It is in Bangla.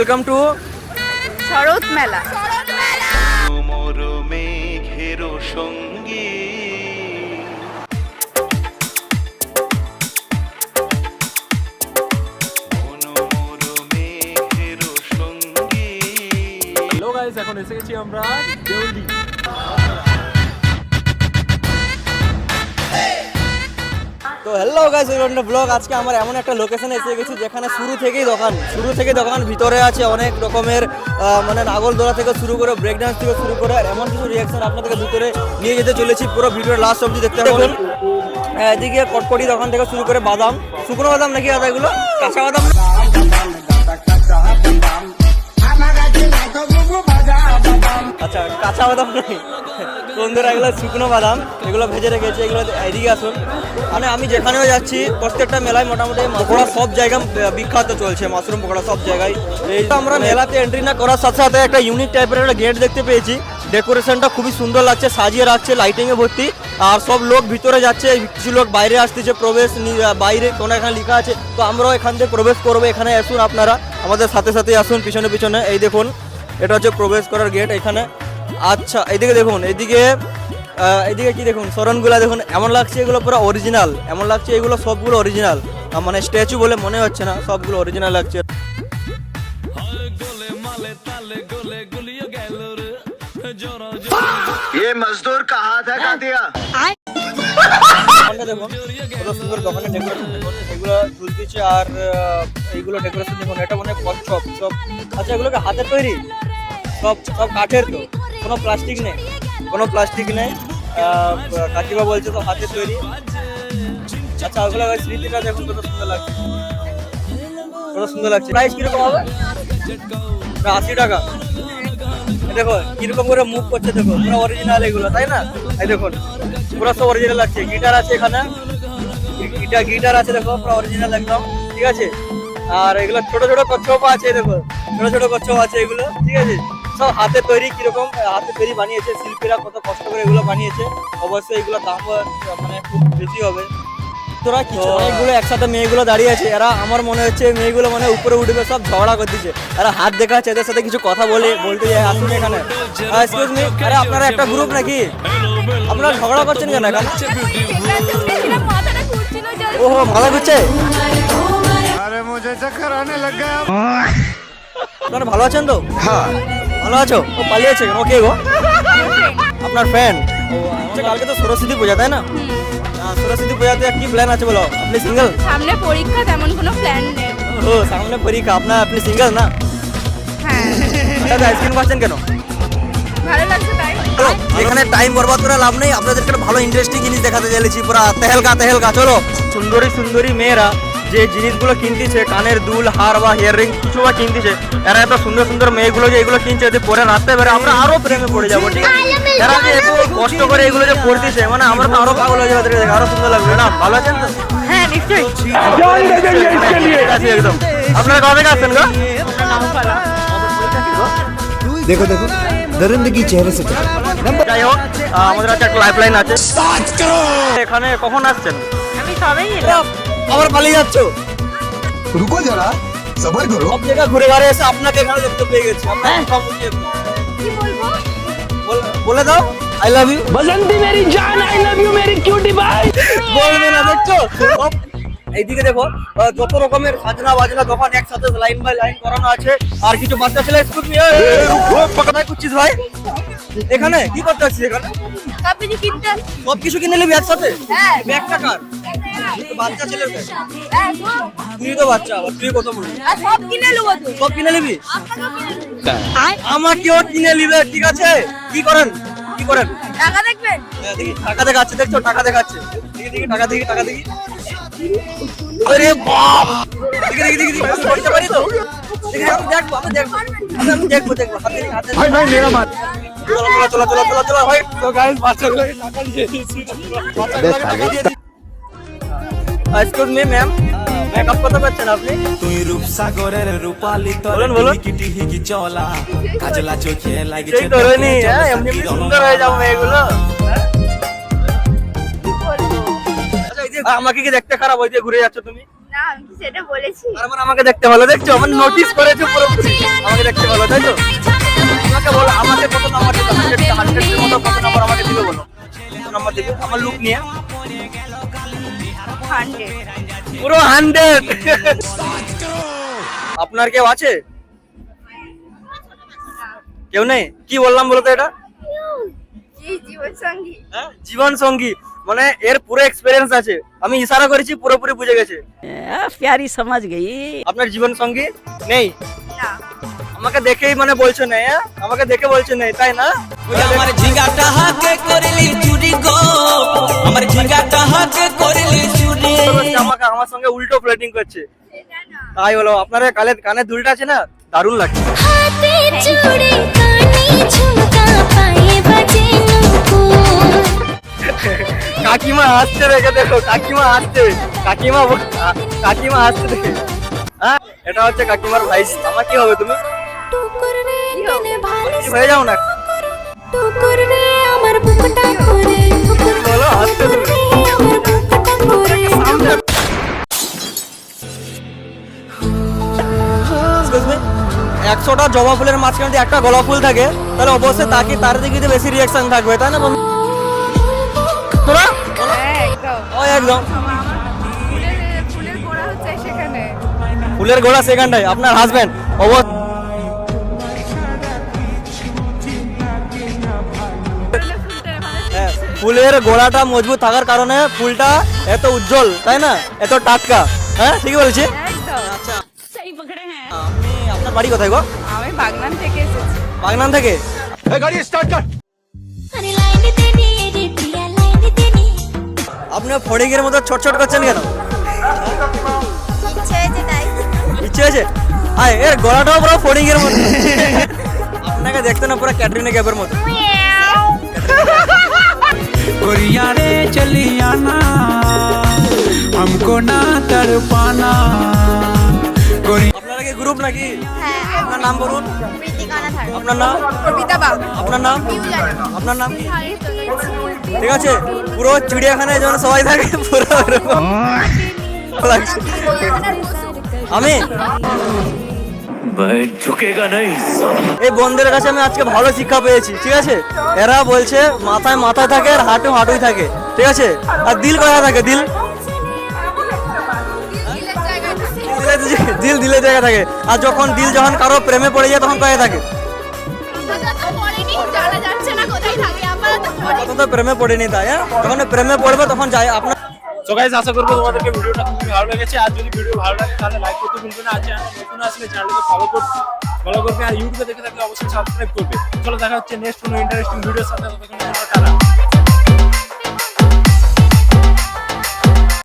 ওয়েলকাম টু শরৎ মেলা। মোর মেঘের সঙ্গী। মন এখন এসে গেছি আমরা দেউলি। তো হ্যালো গাইস ওয়েলকাম ব্লগ আজকে আমার এমন একটা লোকেশনে এসে গেছি যেখানে শুরু থেকেই দোকান। শুরু থেকে দোকান, ভিতরে আছে অনেক রকমের মানে নাগরদোলা থেকে শুরু করে ব্রেক ডান্স থেকে শুরু করে, আর এমন কিছু রিয়াকশন আপনাদেরকে ভিতরে নিয়ে যেতে চলেছি। পুরো ভিডিওর লাস্ট অবধি দেখতে পাবেন। এদিকে কটকটি দোকান থেকে শুরু করে বাদাম। শুকনো বাদাম নাকি দাদা এগুলো? কাঁচা বাদাম আচ্ছা কাঁচা বাদাম বন্ধুরা, এগুলো শুকনো বাদাম, এগুলো ভেজে রেখেছে, এগুলো এদিকে আসুন। মানে আমি যেখানেও যাচ্ছি, প্রত্যেকটা মেলায় মোটামুটি পকোড়া সব জায়গায় বিখ্যাত চলছে, মাশরুম পকোড়া সব জায়গায়। এই আমরা মেলাতে এন্ট্রি না করার সাথে সাথে একটা ইউনিক টাইপের একটা গেট দেখতে পেয়েছি। ডেকোরেশনটা খুবই সুন্দর লাগছে, সাজিয়ে রাখছে লাইটিংয়ে ভর্তি। আর সব লোক ভিতরে যাচ্ছে কিছু লোক বাইরে আসতেছে, প্রবেশ বাইরে কোনো এখানে লেখা আছে। তো আমরাও এখান থেকে প্রবেশ করব, এখানে আসুন আপনারা। আমাদের সাথে সাথে আসুন, পিছনে পিছনে। এই দেখুন, এটা হচ্ছে প্রবেশ করার গেট এখানে আচ্ছা এইদিকে দেখুন এইদিকে আহ, এইদিকে কি দেখুন সরনগুলা দেখুন এমন লাগছে এগুলো পুরো অরিজিনাল এমন লাগছে এগুলো সবগুলো অরিজিনাল মানে স্ট্যাচু বলে মনে হচ্ছে না সবগুলো অরিজিনাল লাগছে ये मजदूर का हाथ है खा दिया দোকানটা দেখুন কত সুন্দর দোকানে ডেকোরেশন দেখুন এগুলো ঝুলতিছে আর আহ, এইগুলো ডেকোরেশন দেখুন এটা মানে কচ্ছপ সব আচ্ছা এগুলোকে হাতের তৈরি সব সব কাঠের তো কোনো প্লাস্টিক নেই, কোনো প্লাস্টিক নেই। কাকিমা বলছে তো হাতের তৈরি। আচ্ছা ওগুলো স্মৃতিটা দেখুন কত সুন্দর লাগছে। কত সুন্দর লাগছে। প্রাইস কীরকম হবে? আশি টাকা। দেখো, কীরকম করে মুভ করছে দেখো, পুরো অরিজিনাল এগুলো, তাই না? এই দেখুন, পুরো সব অরিজিনাল লাগছে। গিটার আছে এখানে। গিটার গিটার আছে দেখো, পুরো অরিজিনাল একদম, ঠিক আছে? আর এগুলো ছোট ছোট কচ্ছপ আছে, দেখো। ছোট ছোট কচ্ছপ আছে এগুলো, ঠিক আছে? সব হাতে তৈরি কীরকম হাতে তৈরি বানিয়েছে শিল্পীরা কত কষ্ট করে এগুলো বানিয়েছে অবশ্যই এগুলো দাম মানে খুব বেশি হবে। তোরা কি অনেকগুলো একসাথে মেয়েগুলো দাঁড়িয়ে আছে এরা আমার মনে হচ্ছে মেয়েগুলো মানে উপরে উঠবে সব ঝগড়া করে দিচ্ছে। এরা হাত দেখা আছে এদের সাথে কিছু কথা বলে বলতে যায় আসুন এখানে। এক্সকিউজ মি আরে আপনারা একটা গ্রুপ নাকি? আপনারা ঝগড়া করছেন কেন এখন? ওহো ভালো করছে আরে মুঝে চক্কর আনে লাগ আপনারা ভালো আছেন তো? হ্যাঁ। ভালো আছো? ও পালিয়েছে কেন? ওকে গো? আপনার ফ্যান ও আচ্ছা কালকে তো সরস্বতী পূজা তাই না? সরস্বতী পূজাতে কি প্ল্যান আছে বলো? আপনি সিঙ্গেল সামনে পরীক্ষা তেমন কোনো প্ল্যান নেই। ও সামনে পরীক্ষা। আপনার আপনি সিঙ্গেল না? হ্যাঁ। দাদা আইসক্রিম খাচ্ছেন কেন? ভালো লাগছে তাই। এখানে টাইম বরবাদ করে লাভ নেই। আপনাদেরকে একটা ভালো ইন্টারেস্টিং জিনিস দেখাতে চলেছি পুরা তেহেলকা তেহেলকা। চলো। সুন্দরী সুন্দরী মেয়েরা। যে জিনিসগুলো কিনতেছে কানের দুল হার বা হেয়ার রিং কিছু বা কিনতেছে এরা এত সুন্দর সুন্দর মেয়েগুলো যে এগুলো কিনছে যদি পরে নাচতে পারে আমরা আরও প্রেমে পড়ে যাব ঠিক আছে? এরা যে এত কষ্ট করে এগুলো যে পড়তেছে মানে আমরা তো আরও পাগল হয়ে যাবে আরও সুন্দর লাগবে না? ভালো আছেন তো? হ্যাঁ নিশ্চয়ই। একদম। আপনারা কবে গো? দেখো দেখো। দরিন্দগি চেহারে সে যাই হোক আমাদের একটা লাইফ লাইন আছে এখানে কখন আসছেন? আমি এলাম। আবার পালিয়ে যাচ্ছ রুকো যারা সবার করো সব জায়গা ঘুরে ঘাড়ে এসে আপনাকে এখানে দেখতে পেয়ে গেছি হ্যাঁ কি বলবো বলে দাও আই লাভ ইউ বসন্তি মেরি জান আই লাভ ইউ মেরি কিউটি বাই বলবে না দেখছো এইদিকে দেখো যত রকমের সাজনা বাজনা দোকান একসাথে লাইন বাই লাইন করানো আছে আর কিছু বাচ্চা ছেলে করছিস ভাই এখানে কি করতে আসছিস এখানে আপনি কি কিনতে সব কিছু কিনে নিবি একসাথে হ্যাঁ। ব্যাগটা বাচ্চা ব্যাগ হ্যাঁ তুই তো বাচ্চা তুই কত বড় সব কিনে নেব সব কিনে নিবি আমাকেও কিনে নিবে ঠিক আছে কি করেন কি করেন টাকা দেখবেন হ্যাঁ, টাকা দেখাচ্ছে দেখছ টাকা দেখাচ্ছে দেখি দেখি টাকা দেখি টাকা দেখি আরে বাপ দেখি দেখি দেখি দেখি আমি করতে পারি তো দেখি আমি দেখব আমি দেখব আমি আমি দেখব দেখব হাতে দেখি, হাতে ভাই ভাই মেরা মার চলো চলো চলো চলো চলো চলো ভাই তো গাইস বাচ্চাগুলো টাকা দিয়ে দিয়েছি বাচ্চাগুলোকে টাকা দিয়ে দিয়েছি এক্সকিউজ মি ম্যাম মেকআপ কত করছেন আপনি তুই রূপসাগরের রূপালি তোর বলুন, বলুন। কিটি হিগি চলা। কাজলা চোখে লাগছে সেই তো রইনি হ্যাঁ এমনি এমনি সুন্দর হয়ে যাব এগুলো। আমাকে কি দেখতে খারাপ ওই যে ঘুরে যাচ্ছ তুমি? না সেটা বলেছি? তারপর আমাকে দেখতে ভালো দেখছ? আমার নোটিস করেছ পুরোপুরি। আমাকে দেখতে ভালো তাই তো? আমাকে বলো আমাকে কত নাম্বার দিতে হান্ড্রেড হান্ড্রেডের মতো কত নাম্বার আমাকে দিবে বলো? কত নাম্বার দিবে? আমার লুক নিয়ে। পুরো হান্ড্রেড। আপনার কেউ আছে? কেউ নেই? কি বললাম বলো তো এটা? জীবন সঙ্গী হ্যাঁ? জীবন সঙ্গী মানে এর পুরো এক্সপিরিয়েন্স আছে। আমি ইশারা করেছি পুরোপুরি বুঝে গেছে। প্যারি সমাজ গেই। আপনার জীবন সঙ্গী? নেই? আমাকে দেখেই মানে বলছো না হ্যাঁ? আমাকে দেখে বলছো তাই না? আমার ঝিঙ্গাটা হাতে চুরি গো। আমার ঝিঙ্গাটা হাতে চুরি। আমাকে আমার সঙ্গে উল্টো ফ্লার্টিং করছে। তাই হলো আপনার কালে কানে দুলটা আছে না? দারুণ লাগছে। হাতে কানে ঝুমকা পায়ে বাজে কাকিমা আসছে রেখে দেখো, কাকিমা আসছে। কাকিমা কাকিমা হাসছে দেখে। হ্যাঁ এটা হচ্ছে কাকিমার ভাই। আমার কি হবে তুমি? হয়ে যাও না? বলো? একশোটা জবা ফুলের মাঝখানে একটা গোলাপ ফুল থাকে, তাহলে অবশ্যই তাকে তার দিকে বেশি রিয়াকশন থাকবে, তাই না তোরা? হ্যাঁ ও একদম। ফুলের ফুলের গোড়া হচ্ছে সেখানে। ফুলের গোড়া সেখানটাই আপনার হাজবেন্ড অবশ্য ফুলের গোড়াটা মজবুত থাকার কারণে ফুলটা এত উজ্জ্বল তাই না? এত টাটকা। হ্যাঁ ঠিকই বলছি? একদম। আচ্ছা। আপনি আপনার বাড়ি কোথায় গো? আমি বাগনান থেকে এসেছি। বাগনান থেকে? আরে আপনি ফড়িংয়ের মতো ছোট ছোট করছেন কেন ইচ্ছে হয়েছে তাই ইচ্ছে হয়েছে আয় এর গলাটাও পুরো ফড়িংয়ের মতো আপনাকে দেখতে না পুরো ক্যাটরিনা ক্যাপের মতো कोरिया रे चली आना हमको ना तड़पाना कोरिया আপনারা কি গ্রুপ নাকি হ্যাঁ আপনার নাম বলুন প্রীতিকানা থাকবে আপনার নাম কবিতা বাগ আপনার নাম আপনার নাম কি ঠিক আছে পুরো চিড়িয়াখানায় যেন সবাই থাকে পুরো আমি? এই বন্ধের কাছে আমি আজকে ভালো শিক্ষা পেয়েছি ঠিক আছে? এরা বলছে মাথায় মাথায় থাকে আর হাঁটু হাঁটুই থাকে ঠিক আছে? আর দিল কথা থাকে দিল। দিল দিলের জায়গা থাকে। আর যখন দিল যখন কারও প্রেমে পড়ে যায় তখন কয়ে থাকে। তখন তো প্রেমে পড়েনি তাই হ্যাঁ? যখন প্রেমে পড়বে তখন যাই, আপনার গাইজ আশা করব তোমাদেরকে ভিডিওটা খুবই ভালো লেগেছে। আর যদি ভিডিও ভালো লাগে, তাহলে লাইক করতে ভুলবে না। আর চ্যানেল নতুন আসলে চ্যানেলকে ফলো করবে ফলো করবে। আর ইউটিউবে দেখে থাকলে অবশ্যই সাবস্ক্রাইব করবে। চলো দেখা হচ্ছে নেক্সট কোনো ইন্টারেস্টিং ভিডিওর সাথে। ততক্ষণ টাটা।